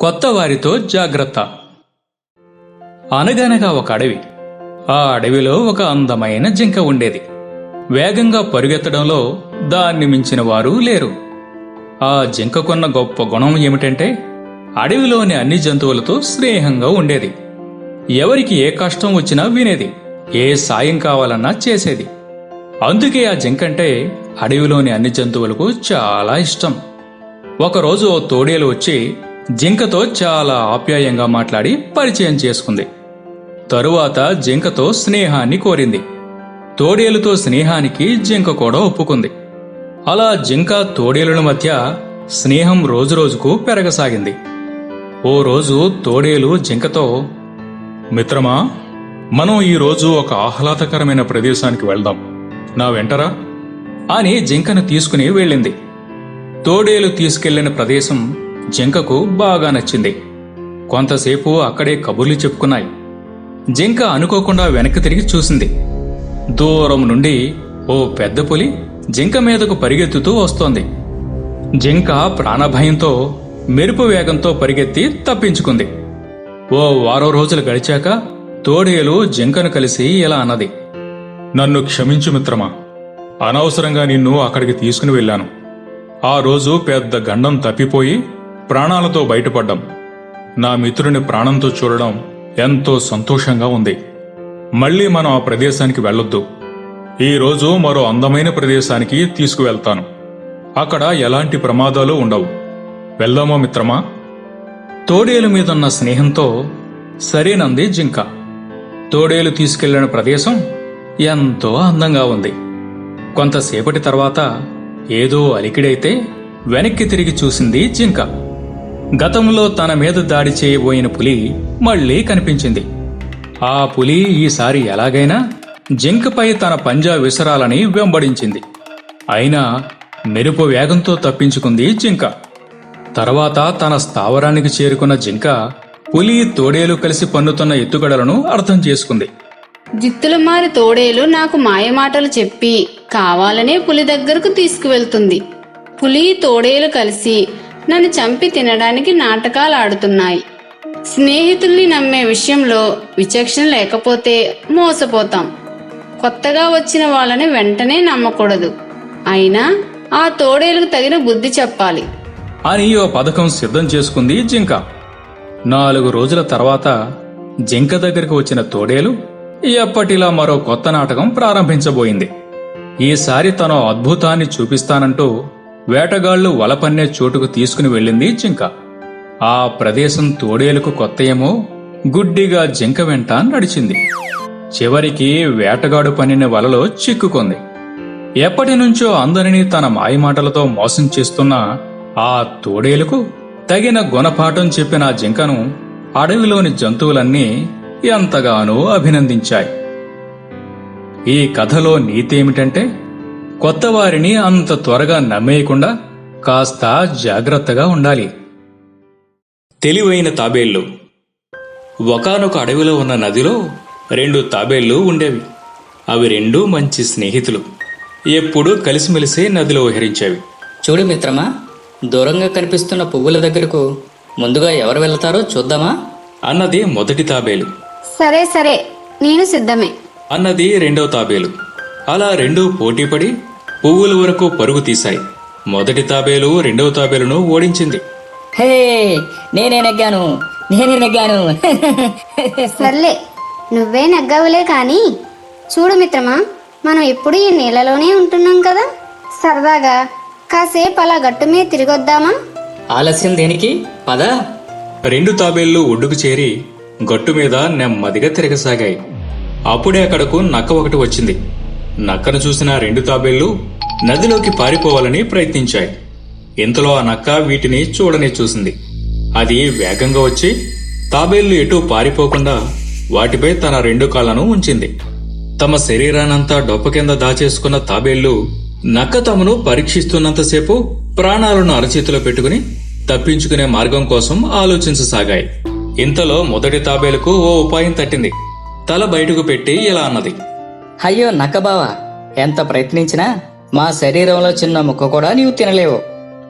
కొత్త వారితో జాగ్రత్త. అనగనగా ఒక అడవి. ఆ అడవిలో ఒక అందమైన జింక ఉండేది. వేగంగా పరుగెత్తడంలో దాన్ని మించిన వారు లేరు. ఆ జింకకున్న గొప్ప గుణం ఏమిటంటే అడవిలోని అన్ని జంతువులతో స్నేహంగా ఉండేది. ఎవరికి ఏ కష్టం వచ్చినా వినేది. ఏ సాయం కావాలన్నా చేసేది. అందుకే ఆ జింకంటే అడవిలోని అన్ని జంతువులకు చాలా ఇష్టం. ఒకరోజు ఓ తోడేలు వచ్చి జింకతో చాలా ఆప్యాయంగా మాట్లాడి పరిచయం చేసుకుంది. తరువాత జింకతో స్నేహాన్ని కోరింది. తోడేలుతో స్నేహానికి జింక కూడా ఒప్పుకుంది. అలా జింక తోడేలుల మధ్య స్నేహం రోజురోజుకు పెరగసాగింది. ఓ రోజు తోడేలు జింకతో మిత్రమా మనం ఈరోజు ఒక ఆహ్లాదకరమైన ప్రదేశానికి వెళ్దాం. నా వెంటరా? అని జింకను తీసుకుని వెళ్ళింది. తోడేలు తీసుకెళ్ళిన ప్రదేశం జింకకు బాగా నచ్చింది. కొంతసేపు అక్కడే కబుర్లు చెప్పుకున్నాయి. జింక అనుకోకుండా వెనక్కి తిరిగి చూసింది. దూరం నుండి ఓ పెద్ద పులి జింక మీదకు పరిగెత్తుతూ వస్తోంది. జింక ప్రాణభయంతో మెరుపు వేగంతో పరిగెత్తి తప్పించుకుంది. ఓ వారం రోజులు గడిచాక తోడేలు జింకను కలిసి ఇలా అన్నది. నన్ను క్షమించు మిత్రమా. అనవసరంగా నిన్ను అక్కడికి తీసుకుని వెళ్ళాను. ఆ రోజు పెద్ద గండం తప్పిపోయి ప్రాణాలతో బయటపడ్డం నా మిత్రుని ప్రాణంతో చూడడం ఎంతో సంతోషంగా ఉంది. మళ్ళీ మనం ఆ ప్రదేశానికి వెళ్ళొద్దు. ఈ రోజు మరో అందమైన ప్రదేశానికి తీసుకువెళ్తాను. అక్కడ ఎలాంటి ప్రమాదాలు ఉండవు. వెళ్దామా మిత్రమా? తోడేలు మీదున్న స్నేహంతో సరేనంది జింక. తోడేలు తీసుకెళ్ళిన ప్రదేశం ఎంతో అందంగా ఉంది. కొంతసేపటి తర్వాత ఏదో అలికిడైతే వెనక్కి తిరిగి చూసింది జింక. గతంలో తన మీద దాడి చేయబోయిన పులి మళ్ళీ కనిపించింది. ఆ పులి ఈసారి ఎలాగైనా జింకపై తన పంజా విసరాలని వెంబడించింది. అయినా మెరుపు వేగంతో తప్పించుకుంది జింక. తర్వాత తన స్థావరానికి చేరుకున్న జింక పులి తోడేలు కలిసి పన్నుతున్న ఎత్తుగడలను అర్థం చేసుకుంది. జిత్తుల మారి తోడేలు నాకు మాయమాటలు చెప్పి కావాలనే పులి దగ్గరకు తీసుకువెళ్తుంది. పులి తోడేలు కలిసి నన్ను చంపి తినడానికి నాటకాలు ఆడుతున్నాయి. స్నేహితుల్ని నమ్మే విషయంలో విచక్షణ లేకపోతే మోసపోతాం. కొత్తగా వచ్చిన వాళ్ళని వెంటనే నమ్మకూడదు. అయినా ఆ తోడేలుకు తగిన బుద్ధి చెప్పాలి. అని ఓ పథకం సిద్ధం చేసుకుంది జింక. నాలుగు రోజుల తర్వాత జింక దగ్గరికి వచ్చిన తోడేలు ఎప్పటిలా మరో కొత్త నాటకం ప్రారంభించబోయింది. ఈసారి తన అద్భుతాన్ని చూపిస్తానంటూ వేటగాళ్ళు వలపన్నే చోటుకు తీసుకుని వెళ్ళింది జింక. ఆ ప్రదేశం తోడేలుకు కొత్తయేమో గుడ్డిగా జింక వెంట నడిచింది. చివరికి వేటగాడు పనిన వలలో చిక్కుకుంది. ఎప్పటి నుంచో అందరినీ తన మాయమాటలతో మోసం చేస్తున్న ఆ తోడేలుకు తగిన గుణపాఠం చెప్పిన జింకను అడవిలోని జంతువులన్నీ ఎంతగానో అభినందించాయి. ఈ కథలో నీతేమిటంటే ఏమిటంటే కొత్త వారిని అంత త్వరగా నమ్మేయకుండా కాస్త జాగ్రత్తగా ఉండాలి. తెలివైన తాబేళ్ళు. ఒకనొక అడవిలో ఉన్న నదిలో రెండు తాబేళ్ళు ఉండేవి. అవి రెండూ మంచి స్నేహితులు. ఎప్పుడూ కలిసిమెలిసి నదిలో విహరించేవి చూడు మిత్రమా దూరంగా కనిపిస్తున్న పువ్వుల దగ్గరకు ముందుగా ఎవరు వెళ్తారో చూద్దామా? అన్నది మొదటి తాబేలు. సరే సరే నేను సిద్ధమే. అన్నది రెండవ తాబేలు. అలా రెండూ పోటీపడి పువ్వుల వరకు పరుగు తీశాయి. మొదటి తాబేలు రెండవ తాబేలును ఓడించింది. హే నేనే నెగ్గాను నేనే నెగ్గాను. సర్లే నువ్వే నగ్గవులే కానీ చూడు మిత్రమా మనం ఎప్పుడు ఈ నీళ్ళలోనే ఉంటున్నాం కదా. సరదాగా కాసేపు అలా గట్టు మీద తిరిగొద్దామా? ఆలస్యం దేనికి? పద. రెండు తాబేళ్ళు ఒడ్డుకు చేరి గట్టు మీద నెమ్మదిగా తిరగసాగాయి. అప్పుడే అక్కడకు నక్క ఒకటి వచ్చింది. నక్కను చూసిన రెండు తాబేళ్ళు నదిలోకి పారిపోవాలని ప్రయత్నించాయి. ఇంతలో ఆ నక్క వీటిని చూడని చూసింది. అది వేగంగా వచ్చి తాబేళ్ళు ఎటూ పారిపోకుండా వాటిపై తన రెండు కాళ్ళను ఉంచింది. తమ శరీరానంతా డొప్ప కింద దాచేసుకున్న తాబేళ్ళు నక్క తమను పరీక్షిస్తున్నంతసేపు ప్రాణాలను అరచేతిలో పెట్టుకుని తప్పించుకునే మార్గం కోసం ఆలోచించసాగాయి. ఇంతలో మొదటి తాబేలుకు ఓ ఉపాయం తట్టింది. తల బయటకు పెట్టి ఇలా అన్నది. అయ్యో నక్కబావా ఎంత ప్రయత్నించినా మా శరీరంలో చిన్న ముక్క కూడా నీవు తినలేవు.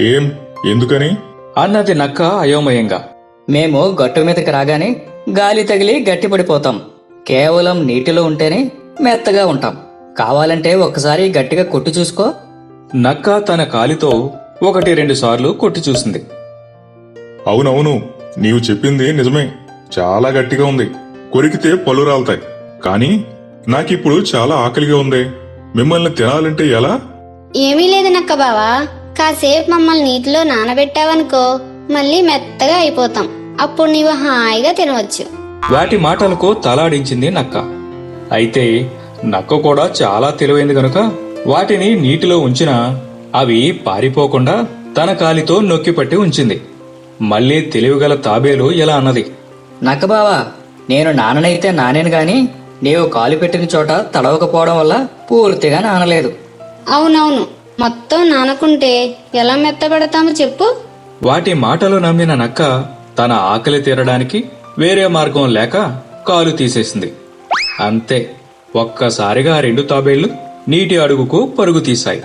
ఏం? ఎందుకని? అన్నది నక్క అయోమయంగా. మేము గట్టు మీదకి రాగానే గాలి తగిలి గట్టిపడిపోతాం. కేవలం నీటిలో ఉంటేనే మెత్తగా ఉంటాం. కావాలంటే ఒకసారి గట్టిగా కొట్టి చూసుకో. నక్క తన కాలితో ఒకటి రెండు సార్లు కొట్టి చూసింది. అవునవును నీవు చెప్పింది నిజమే. చాలా గట్టిగా ఉంది. కొరికితే పళ్ళు రాలుతాయి. కానీ నాకిప్పుడు చాలా ఆకలిగా ఉంది. మిమ్మల్ని తినాలంటే ఎలా? ఏమీ లేదు నక్క బావా. కాసేపు మమ్మల్ని నీటిలో నానబెట్టావనుకో మళ్ళీ మెత్తగా అయిపోతాం. అప్పుడు నీవు హాయిగా తినవచ్చు. వాటి మాటలకు తలాడించింది నక్క. అయితే నక్క కూడా చాలా తెలివైంది గనుక వాటిని నీటిలో ఉంచినా అవి పారిపోకుండా తన కాలితో నొక్కిపట్టి ఉంచింది. మళ్ళీ తెలివిగల తాబేలు ఇలా అన్నది? నక్కబావా నేను నాననైతే నానేను గాని నీవు కాలు పెట్టిన చోట తడవకపోవడం వల్ల పూర్తిగా నానలేదు. అవునవును. మొత్తం నానకుంటే ఎలా మెత్తబడతామో చెప్పు. వాటి మాటలు నమ్మిన నక్క తన ఆకలి తీరడానికి వేరే మార్గం లేక కాలు తీసేసింది. అంతే. ఒక్కసారిగా రెండు తాబేళ్ళు నీటి అడుగుకు పరుగు తీశాయి.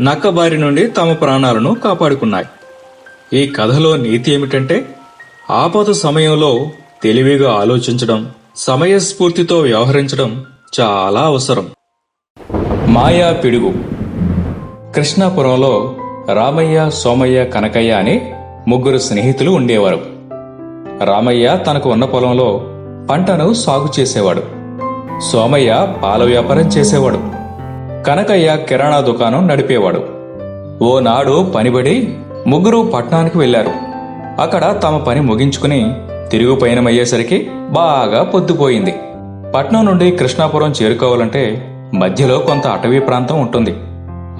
నక్క బారి నుండి తమ ప్రాణాలను కాపాడుకున్నాయి. ఈ కథలో నీతి ఏమిటంటే ఆపద సమయంలో తెలివిగా ఆలోచించడం సమయస్ఫూర్తితో వ్యవహరించడం చాలా అవసరం. మాయా పిడుగు. కృష్ణాపురంలో రామయ్య సోమయ్య కనకయ్య అని ముగ్గురు స్నేహితులు ఉండేవారు. రామయ్య తనకు ఉన్న పొలంలో పంటను సాగు చేసేవాడు. సోమయ్య పాల వ్యాపారం చేసేవాడు. కనకయ్య కిరాణా దుకాణం నడిపేవాడు. ఓనాడు పనిబడి ముగ్గురు పట్టణానికి వెళ్ళారు అక్కడ తమ పని ముగించుకుని తిరుగు పయనమయ్యేసరికి బాగా పొద్దుపోయింది. పట్నం నుండి కృష్ణాపురం చేరుకోవాలంటే మధ్యలో కొంత అటవీ ప్రాంతం ఉంటుంది.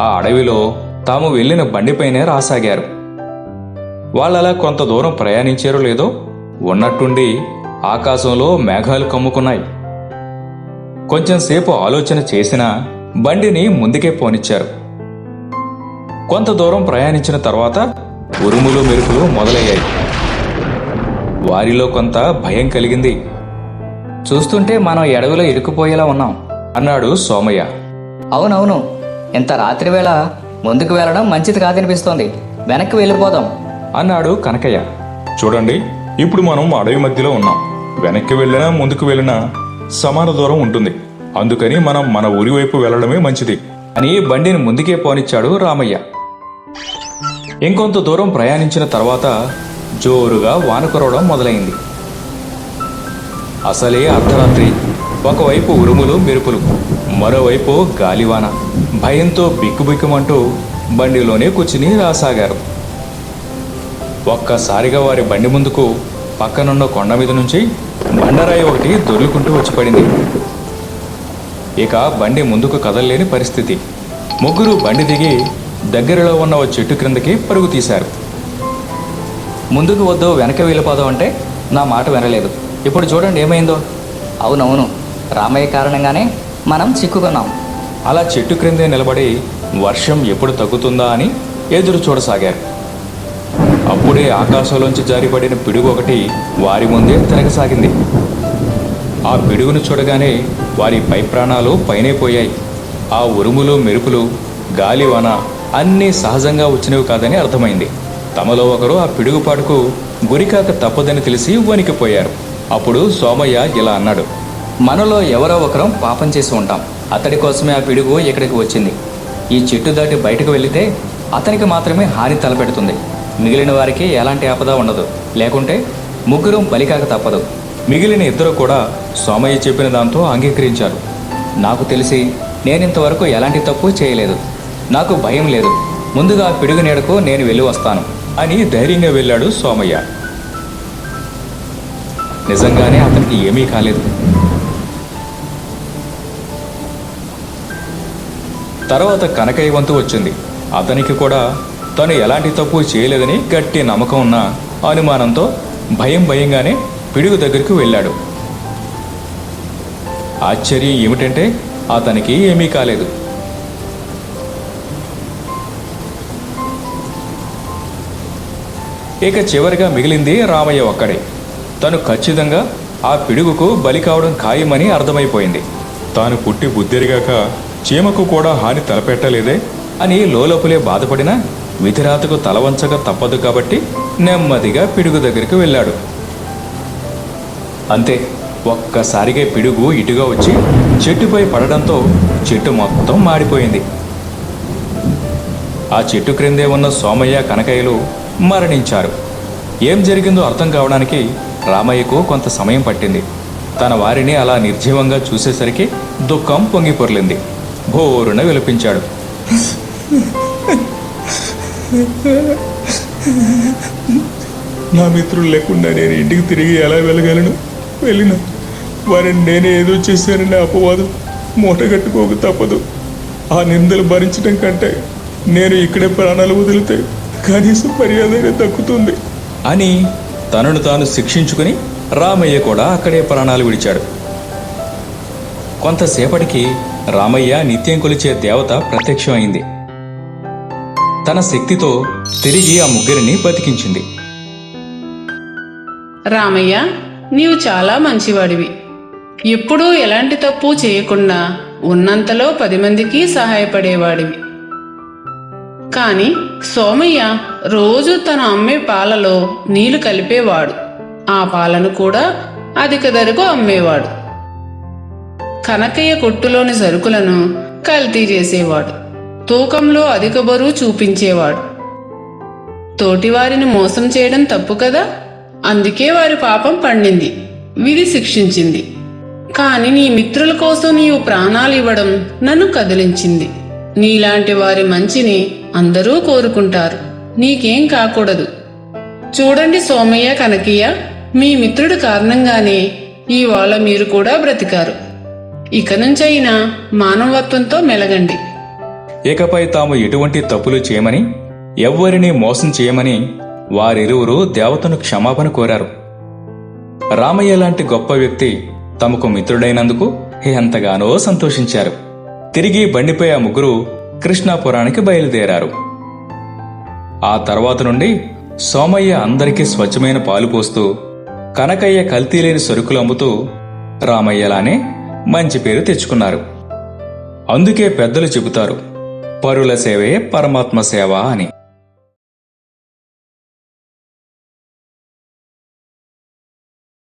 ఆ అడవిలో తాము వెళ్ళిన బండిపైనే రాసాగారు. వాళ్ళలా కొంత దూరం ప్రయాణించారో లేదో ఉన్నట్టుండి ఆకాశంలో మేఘాలు కమ్ముకున్నాయి. కొంచెంసేపు ఆలోచన చేసినా బండిని ముందుకే పోనిచ్చారు. కొంత దూరం ప్రయాణించిన తర్వాత ఉరుములు మెరుపులు మొదలయ్యాయి. వారిలో కొంత భయం కలిగింది. చూస్తుంటే మనం ఎడవిలో ఇరుక్కుపోయేలా ఉన్నాం అన్నాడు సోమయ్య. అవునవును ఇంత రాత్రి వేళ ముందుకు వెళ్ళడం మంచిది కాదనిపిస్తోంది. వెనక్కి వెళ్ళిపోదాం. అన్నాడు కనకయ్య. చూడండి ఇప్పుడు మనం అడవి మధ్యలో ఉన్నాం. వెనక్కి వెళ్ళినా ముందుకు వెళ్ళినా సమాన దూరం ఉంటుంది. అందుకని మనం మన ఊరి వైపు వెళ్ళడమే మంచిది. అని బండిని ముందుకే పోనిచ్చాడు రామయ్య. ఇంకొంత దూరం ప్రయాణించిన తర్వాత జోరుగా వాన కురవడం మొదలైంది. అసలే అర్ధరాత్రి. ఒకవైపు ఉరుములు మెరుపులు మరోవైపు గాలివాన. భయంతో బిక్కుబిక్కుమంటూ బండిలోనే కూర్చుని రాసాగారు. ఒక్కసారిగా వారి బండి ముందుకు పక్కనున్న కొండ మీద నుంచి బండరాయి ఒకటి దొర్లుకుంటూ వచ్చి పడింది. ఇక బండి ముందుకు కదలలేని పరిస్థితి. ముగ్గురు బండి దిగి దగ్గరలో ఉన్న ఓ చెట్టు క్రిందకి పరుగు తీశారు. ముందుకు వద్దు వెనక వెళ్ళిపోదాం అంటే నా మాట వినలేదు. ఇప్పుడు చూడండి ఏమైందో. అవునవును రామయ్య కారణంగానే మనం చిక్కుకున్నాం. అలా చెట్టు క్రిందే నిలబడి వర్షం ఎప్పుడు తగ్గుతుందా అని ఎదురు చూడసాగారు. అప్పుడే ఆకాశంలోంచి జారిపడిన పిడుగు ఒకటి వారి ముందే తిరగసాగింది. ఆ పిడుగును చూడగానే వారి పై ప్రాణాలు పైనే పోయాయి. ఆ ఉరుములు మెరుపులు గాలివాన అన్నీ సహజంగా వచ్చినవి కాదని అర్థమైంది. తమలో ఒకరు ఆ పిడుగుపాటుకు గురికాక తప్పదని తెలిసి వణికిపోయారు అప్పుడు సోమయ్య ఇలా అన్నాడు మనలో ఎవరో ఒకరం పాపం చేసి ఉంటాం. అతడి కోసమే ఆ పిడుగు ఇక్కడికి వచ్చింది. ఈ చెట్టు దాటి బయటకు వెళితే అతనికి మాత్రమే హాని తలపెడుతుంది. మిగిలిన వారికి ఎలాంటి ఆపద ఉండదు. లేకుంటే ముగ్గురం బలికాక తప్పదు. మిగిలిన ఇద్దరు కూడా సోమయ్య చెప్పిన దాంతో అంగీకరించారు. నాకు తెలిసి నేనింతవరకు ఎలాంటి తప్పు చేయలేదు. నాకు భయం లేదు. ముందుగా ఆ పిడుగు నీడకు నేను వెళ్ళి వస్తాను. అని ధైర్యంగా వెళ్ళాడు సోమయ్య. నిజంగానే అతనికి ఏమీ కాలేదు. తర్వాత కనకయ్య వంతు వచ్చింది. అతనికి కూడా తను ఎలాంటి తప్పు చేయలేదని గట్టి నమ్మకం ఉన్న అనుమానంతో భయం భయంగానే పిడుగు దగ్గరికి వెళ్ళాడు. ఆశ్చర్యం ఏమిటంటే అతనికి ఏమీ కాలేదు. ఇక చివరిగా మిగిలింది రామయ్య ఒక్కడే. తను ఖచ్చితంగా ఆ పిడుగుకు బలి కావడం ఖాయమని అర్థమైపోయింది. తాను పుట్టి బుద్ధిరిగాక చీమకు కూడా హాని తలపెట్టలేదే అని లోలోపలే బాధపడినా విధిరాతకు తలవంచక తప్పదు కాబట్టి నెమ్మదిగా పిడుగు దగ్గరికి వెళ్ళాడు. అంతే ఒక్కసారిగా పిడుగు ఇటుగా వచ్చి చెట్టుపై పడడంతో చెట్టు మొత్తం మాడిపోయింది. ఆ చెట్టు క్రిందే ఉన్న సోమయ్య కనకయ్యలు మరణించారు. ఏం జరిగిందో అర్థం కావడానికి రామయ్యకు కొంత సమయం పట్టింది. తన వారిని అలా నిర్జీవంగా చూసేసరికి దుఃఖం పొంగి పొర్లింది. భోరున విలపించాడు. నా మిత్రులు లేకుండా నేను ఇంటికి తిరిగి ఎలా వెళ్ళగలను? వెళ్ళిన. వారిని నేనే ఏదో చేశానని అపవాదం మూటగట్టుకోక తప్పదు. ఆ నిందలు భరించడం కంటే నేను ఇక్కడే ప్రాణాలు వదిలితే కనీసం మర్యాదగా దక్కుతుంది. అని తనను తాను శిక్షించుకుని రామయ్య కూడా అక్కడే ప్రాణాలు విడిచాడు. కొంతసేపటికి రామయ్య నిత్యం కొలిచే దేవత ప్రత్యక్షమైంది. తన శక్తితో తిరిగి ఆ ముగ్గురిని బతికించింది. రామయ్య నీవు చాలా మంచివాడివి. ఎప్పుడూ ఎలాంటి తప్పు చేయకుండా ఉన్నంతలో పది మందికి సహాయపడేవాడివి. కాని సోమయ్య రోజు తన అమ్మే పాలలో నీళ్ళు కలిపేవాడు. ఆ పాలను కూడా అధిక ధరకు అమ్మేవాడు. కనకయ్య కొట్టులోని సరుకులను కల్తీ చేసేవాడు. తూకంలో అధిక బరువు చూపించేవాడు. తోటివారిని మోసం చేయడం తప్పు కదా? అందుకే వారి పాపం పండింది విధి శిక్షించింది. కాని నీ మిత్రుల కోసం నీవు ప్రాణాలు ఇవ్వడం నన్ను కదిలించింది. నీలాంటి వారి మంచిని అందరూ కోరుకుంటారు. నీకేం కాకూడదు. చూడండి సోమయ్య కనకయ్య మీ మిత్రుడు కారణంగానే ఇవాళ మీరు కూడా బ్రతికారు. ఇక నుంచైనా మానవత్వంతో మెలగండి. ఇకపై తాము ఎటువంటి తప్పులు చేయమని ఎవ్వరినీ మోసం చేయమని వారిరువురు దేవతను క్షమాపణ కోరారు. రామయ్య లాంటి గొప్ప వ్యక్తి తమకు మిత్రుడైనందుకు ఎంతగానో సంతోషించారు. తిరిగి బండిపై ఆ ముగ్గురు కృష్ణాపురానికి బయలుదేరారు. ఆ తర్వాత నుండి సోమయ్య అందరికీ స్వచ్ఛమైన పాలు పోస్తూ కనకయ్య కల్తీ లేని సరుకులు అమ్ముతూ రామయ్యలానే మంచి పేరు తెచ్చుకున్నారు. అందుకే పెద్దలు చెబుతారు పరుల సేవే పరమాత్మ సేవ అని.